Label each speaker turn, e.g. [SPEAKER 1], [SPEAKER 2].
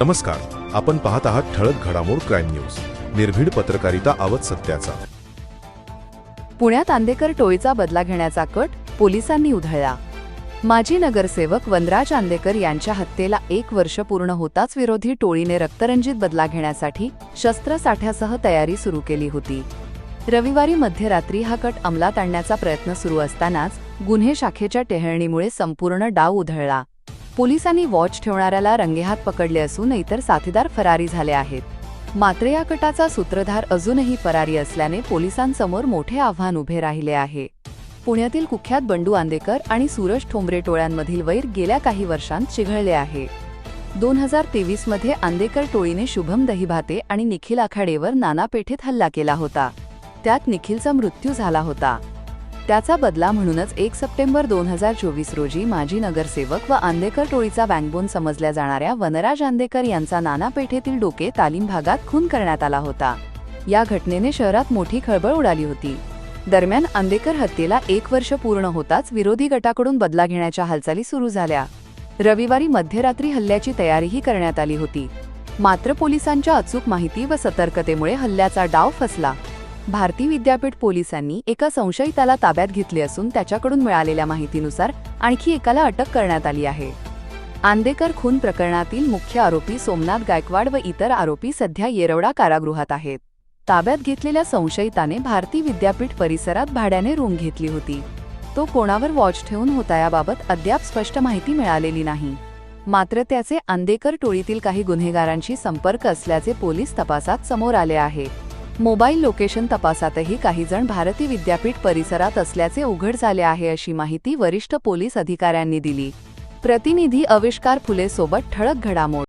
[SPEAKER 1] नमस्कार. आपण पाहत आहात ठळक घडामोड क्राईम न्यूज. निर्भीड पत्रकारिता आवत सत्याचा.
[SPEAKER 2] पुण्यात आंदेकर टोळीचा बदला घेण्याचा कट पोलिसांनी उधळला. माजी नगरसेवक वनराज आंदेकर यांच्या हत्येला एक वर्ष पूर्ण होताच विरोधी टोळीने रक्तरंजित बदला घेण्यासाठी शस्त्रसाठ्यासह तयारी सुरू केली होती. रविवारी मध्यरात्री हा कट अंमलात आणण्याचा प्रयत्न सुरू असतानाच गुन्हे शाखेच्या टेहळणीमुळे संपूर्ण डाव उधळला. पोलिसांनी वॉच ठेवणाऱ्याला रंगेहात पकडले असून इतर साथीदार फरारी झाले आहेत. मात्र या कटाचा सूत्रधार अजूनही फरारी असल्याने पोलिसांसमोर मोठे आव्हान उभे राहिले आहे. पुण्यातील कुख्यात बंडू आंदेकर आणि सूरज ठोंबरे टोळ्यांमधील वैर गेल्या काही वर्षांत चिघळले आहे. दोन हजार तेवीसमध्ये आंदेकर टोळीने शुभम दहिभाते आणि निखिल आखाडेवर नाना पेठेत हल्ला केला होता. त्यात निखिलचा मृत्यू झाला होता. त्याचा बदला म्हणूनच एक सप्टेंबर दोन हजार चोवीस रोजी माजी नगरसेवक व आंदेकर टोळीचा बँकबोन समजल्या जाणाऱ्या वनराज आंदेकर यांचा नाना पेठेतील डोके तालीम भागात खून करण्यात आला होता. या घटनेने शहरात मोठी खळबळ उडाली होती. दरम्यान आंदेकर हत्येला एक वर्ष पूर्ण होताच विरोधी गटाकडून बदला घेण्याच्या हालचाली सुरू झाल्या. रविवारी मध्यरात्री हल्ल्याची तयारीही करण्यात आली होती. मात्र पोलिसांच्या अचूक माहिती व सतर्कतेमुळे हल्ल्याचा डाव फसला. भारती विद्यापीठ पोलिसांनी एका संशयिताला ताब्यात घेतले असून त्याच्याकडून मिळालेल्या माहितीनुसार आणखी एकाला अटक करण्यात आली आहे. आंदेकर खून प्रकरणातील मुख्य आरोपी सोमनाथ गायकवाड व इतर आरोपी सध्या येरवडा कारागृहात आहेत. ताब्यात घेतलेल्या संशयिताने भारती विद्यापीठ परिसरात भाड्याने रूम घेतली होती. तो कोणावर वॉच ठेवून होता याबाबत अद्याप स्पष्ट माहिती मिळालेली नाही. मात्र त्याचे आंदेकर टोळीतील काही गुन्हेगारांशी संपर्क असल्याचे पोलीस तपासात समोर आले आहे. मोबाईल लोकेशन तपासातही काही जण भारती विद्यापीठ परिसरात असल्याचे उघड झाले आहे अशी माहिती वरिष्ठ पोलीस अधिकाऱ्यांनी दिली. प्रतिनिधी आविष्कार फुले सोबत ठळक घडामोड